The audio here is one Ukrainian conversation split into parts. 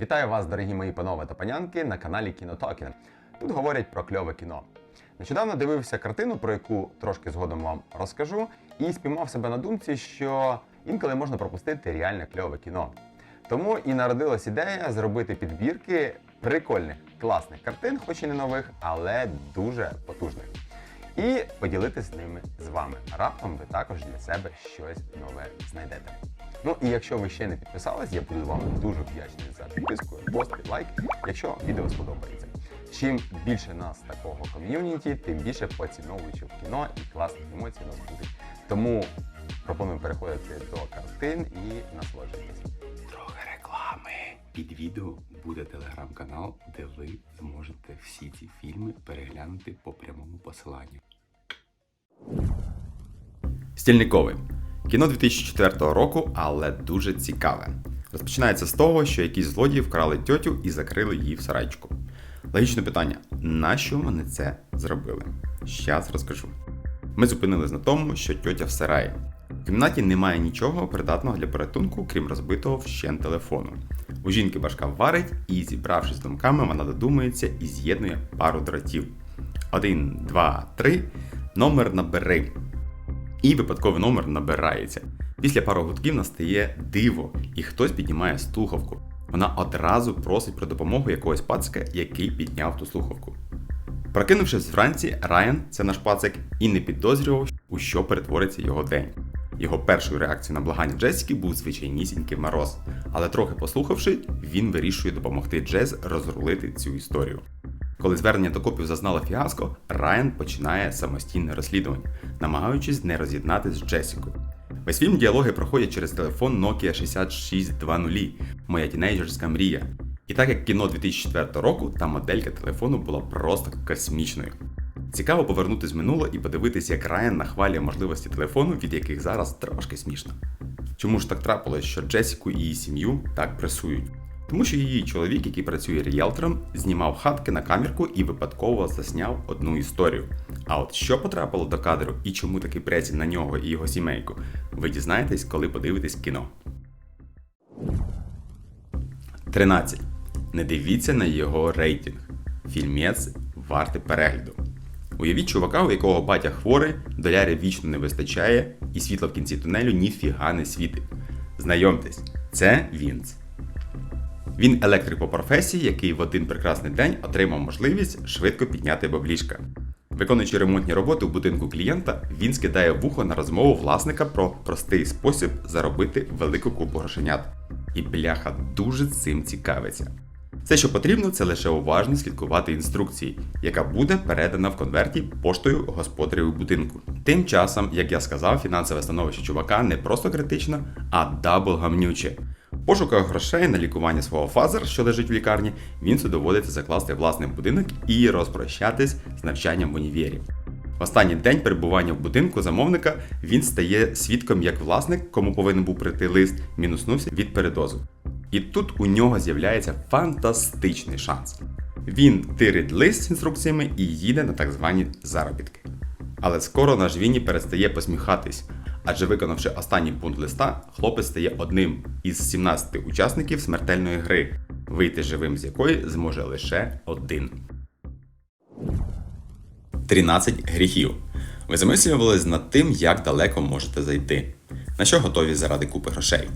Вітаю вас, дорогі мої панове та панянки, на каналі Кінотокін. Тут говорять про кльове кіно. Нещодавно дивився картину, про яку трошки згодом вам розкажу, і спіймав себе на думці, що інколи можна пропустити реальне кльове кіно. Тому і народилась ідея зробити підбірки прикольних, класних картин, хоч і не нових, але дуже потужних. І поділитися ними з вами. Раптом ви також для себе щось нове знайдете. Ну і якщо ви ще не підписались, я буду вам дуже вдячний за підписку, пост лайк, якщо відео сподобається. Чим більше нас такого ком'юніті, тим більше поціновувачів кіно і класних емоцій нас будуть. Тому пропоную переходити до картин і насолоджуватися. Трохи реклами. Під відео буде телеграм-канал, де ви зможете всі ці фільми переглянути по прямому посиланню. Стільниковий. Кіно 2004 року, але дуже цікаве. Розпочинається з того, що якісь злодії вкрали тьотю і закрили її в сарайчику. Логічне питання: нащо вони це зробили? Щас розкажу. Ми зупинились на тому, що тьотя в сараї. В кімнаті немає нічого придатного для порятунку, крім розбитого вщен телефону. У жінки башка варить, і, зібравшись з думками, вона додумається і з'єднує пару дротів. Один, два, три. Номер набери. І випадковий номер набирається. Після пару гудків настає диво, і хтось піднімає слухавку. Вона одразу просить про допомогу якогось пацика, який підняв ту слухавку. Прокинувшись вранці, Райан, це наш пацик, і не підозрював, у що перетвориться його день. Його першою реакцією на благання Джесіки був звичайнісінький мороз, але трохи послухавши, він вирішує допомогти Джез розрулити цю історію. Коли звернення до копів зазнало фіаско, Райан починає самостійне розслідування, намагаючись не роз'єднати з Джесікою. Весь фільм діалоги проходять через телефон Nokia 6620, моя тінейджерська мрія. І так як кіно 2004 року, та моделька телефону була просто космічною. Цікаво повернутися в минуле і подивитися, як Райан нахвалює можливості телефону, від яких зараз трошки смішно. Чому ж так трапилось, що Джесіку і її сім'ю так пресують? Тому що її чоловік, який працює ріелтором, знімав хатки на камерку і випадково засняв одну історію. А от що потрапило до кадру і чому такий пресінь на нього і його сімейку, ви дізнаєтесь, коли подивитесь кіно. 13. Не дивіться на його рейтинг. Фільмець вартий перегляду. Уявіть чувака, у якого батя хворий, долярів вічно не вистачає, і світла в кінці тунелю ніфіга не світить. Знайомтесь, це Вінц. Він електрик по професії, який в один прекрасний день отримав можливість швидко підняти баблішка. Виконуючи ремонтні роботи в будинку клієнта, він скидає вухо на розмову власника про простий спосіб заробити велику купу грошенят. І бляха дуже цим цікавиться. Все, що потрібно, це лише уважно слідкувати інструкції, яка буде передана в конверті поштою господарів будинку. Тим часом, як я сказав, фінансове становище чувака не просто критично, а дабл гамнюче. Пошуках грошей на лікування свого фазер, що лежить в лікарні, Вінсу доводиться закласти власний будинок і розпрощатись з навчанням в універі. В останній день перебування в будинку замовника він стає свідком, як власник, кому повинен був прийти лист, мінуснувся від передозу. І тут у нього з'являється фантастичний шанс. Він тирить лист з інструкціями і їде на так звані заробітки. Але скоро наш Вінні перестає посміхатись, адже виконавши останній пункт листа, хлопець стає одним із 17 учасників смертельної гри, вийти живим з якої зможе лише один. 13 гріхів. Ви замислювались над тим, як далеко можете зайти, на що готові заради купи грошей.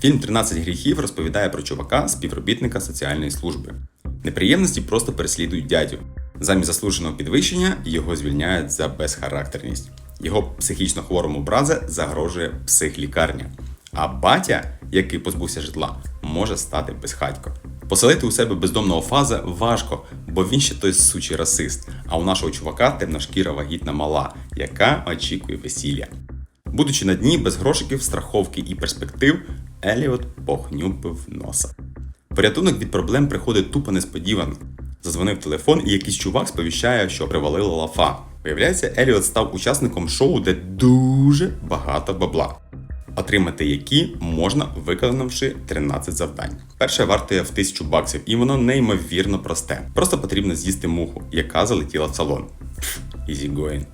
Фільм 13 гріхів розповідає про чувака, співробітника соціальної служби. Неприємності просто переслідують дядю. Замість заслуженого підвищення його звільняють за безхарактерність. Його психічно хворому браза загрожує психлікарня. А батя, який позбувся житла, може стати безхатько. Поселити у себе бездомного фаза важко, бо він ще той сучий расист. А у нашого чувака темношкіра вагітна мала, яка очікує весілля. Будучи на дні без грошиків, страховки і перспектив, Еліот похнюпив носа. Порятунок від проблем приходить тупо несподівано. Зазвонив телефон, і якийсь чувак сповіщає, що привалила лафа. Виявляється, Еліот став учасником шоу, де дуже багато бабла. Отримати які можна, виконавши 13 завдань. Перше вартує в 1000 баксів, і воно неймовірно просте. Просто потрібно з'їсти муху, яка залетіла в салон. Easy going.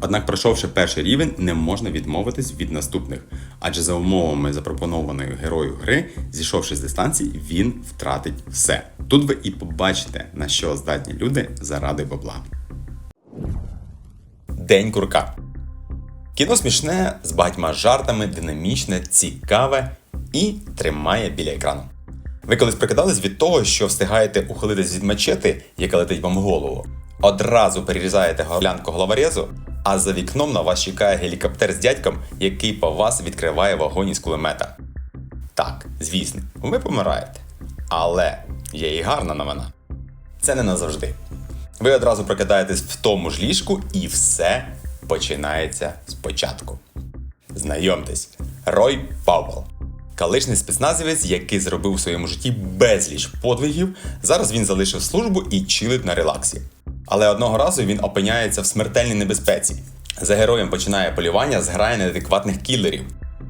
Однак, пройшовши перший рівень, не можна відмовитись від наступних, адже за умовами запропонованої герою гри, зійшовши з дистанції, він втратить все. Тут ви і побачите, на що здатні люди заради бабла. День курка. Кіно смішне з багатьма жартами, динамічне, цікаве і тримає біля екрану. Ви колись прикидались від того, що встигаєте ухилитись від мачети, яка летить вам в голову, одразу перерізаєте горлянку головорезу, а за вікном на вас чекає гелікоптер з дядьком, який по вас відкриває вогонь із кулемета. Так, звісно, ви помираєте. Але є і гарна новина. Це не назавжди. Ви одразу прокидаєтесь в тому ж ліжку, і все починається спочатку. Знайомтесь, Рой Пауэлл. Колишній спецназівець, який зробив у своєму житті безліч подвигів, зараз він залишив службу і чилить на релаксі. Але одного разу він опиняється в смертельній небезпеці. За героєм починає полювання з грає неадекватних кілерів.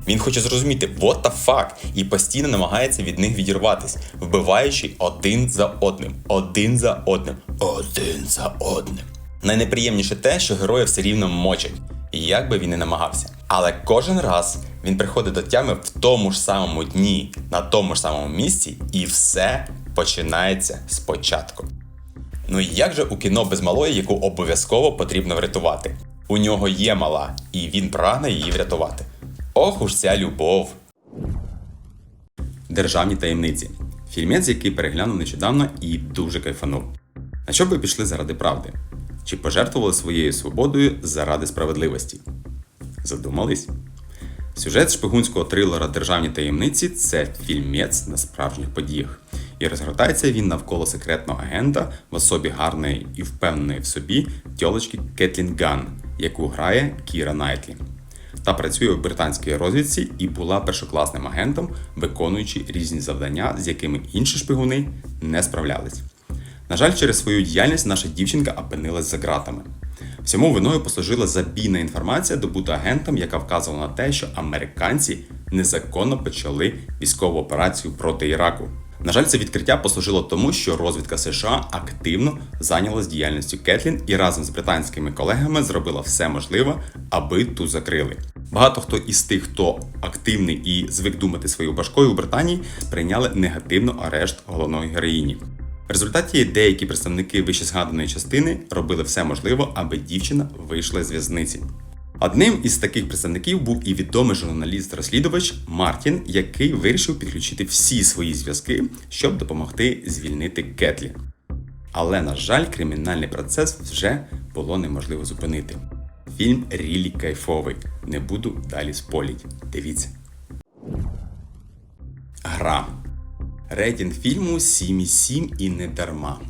Він хоче зрозуміти what the fuck і постійно намагається від них відірватись, вбиваючи один за одним, один за одним, один за одним. Найнеприємніше те, що героя все рівно мочать, як би він не намагався. Але кожен раз він приходить до тями в тому ж самому дні, на тому ж самому місці, і все починається спочатку. Ну і як же у кіно без малої, яку обов'язково потрібно врятувати? У нього є мала, і він прагне її врятувати. Ох уж ця любов. Державні таємниці. Фільмець, який переглянув нещодавно і дуже кайфанув. На що ви пішли заради правди? Чи пожертвували своєю свободою заради справедливості? Задумались? Сюжет шпигунського трилера Державні таємниці це фільмець на справжніх подіях. І розгортається він навколо секретного агента в особі гарної і впевненої в собі тьолочки Кетлін Ган, яку грає Кіра Найтлі. Та працює в британській розвідці і була першокласним агентом, виконуючи різні завдання, з якими інші шпигуни не справлялись. На жаль, через свою діяльність наша дівчинка опинилась за ґратами. Всьому виною послужила забійна інформація, добута агентом, яка вказувала на те, що американці незаконно почали військову операцію проти Іраку. На жаль, це відкриття послужило тому, що розвідка США активно зайнялась діяльністю Кетлін і разом з британськими колегами зробила все можливе, аби ту закрили. Багато хто із тих, хто активний і звик думати своєю башкою у Британії, сприйняли негативно арешт головної героїні. В результаті деякі представники вищезгаданої частини робили все можливе, аби дівчина вийшла з в'язниці. Одним із таких представників був і відомий журналіст-розслідувач Мартін, який вирішив підключити всі свої зв'язки, щоб допомогти звільнити Кетлі. Але, на жаль, кримінальний процес вже було неможливо зупинити. Фільм рілі кайфовий. Не буду далі споліть. Дивіться. Гра. Рейтинг фільму 7,7 і не дарма.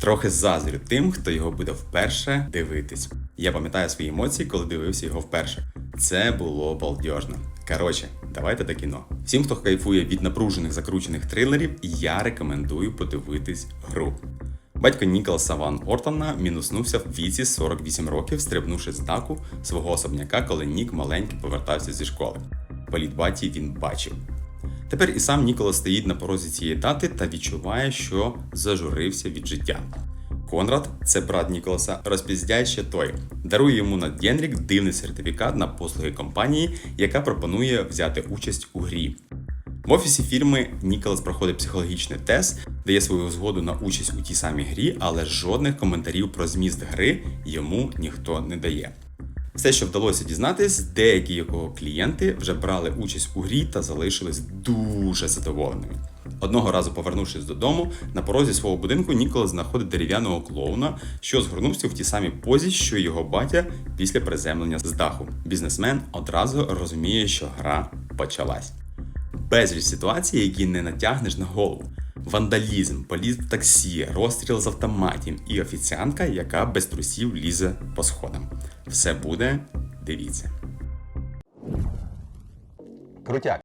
Трохи заздрю тим, хто його буде вперше дивитись. Я пам'ятаю свої емоції, коли дивився його вперше. Це було балдежно. Коротше, давайте до кіно. Всім, хто кайфує від напружених закручених трилерів, я рекомендую подивитись гру. Батько Ніколаса Ван Ортона мінуснувся в віці 48 років, стрибнувши з даку свого особняка, коли Нік маленький повертався зі школи. Політ баті він бачив. Тепер і сам Ніколас стоїть на порозі цієї дати та відчуває, що зажурився від життя. Конрад, це брат Ніколаса, розпіздяє ще той, дарує йому на Дєнрік дивний сертифікат на послуги компанії, яка пропонує взяти участь у грі. В офісі фірми Ніколас проходить психологічний тест, дає свою згоду на участь у тій самій грі, але жодних коментарів про зміст гри йому ніхто не дає. Все, що вдалося дізнатись, деякі його клієнти вже брали участь у грі та залишились дуже задоволеними. Одного разу, повернувшись додому, на порозі свого будинку Ніколас знаходить дерев'яного клоуна, що згорнувся в тій самій позі, що його батя після приземлення з даху. Бізнесмен одразу розуміє, що гра почалась. Безліч ситуацій, які не натягнеш на голову. Вандалізм, політ в таксі, розстріл з автоматів і офіціантка, яка без трусів лізе по сходам. Все буде, дивіться. Крутяк.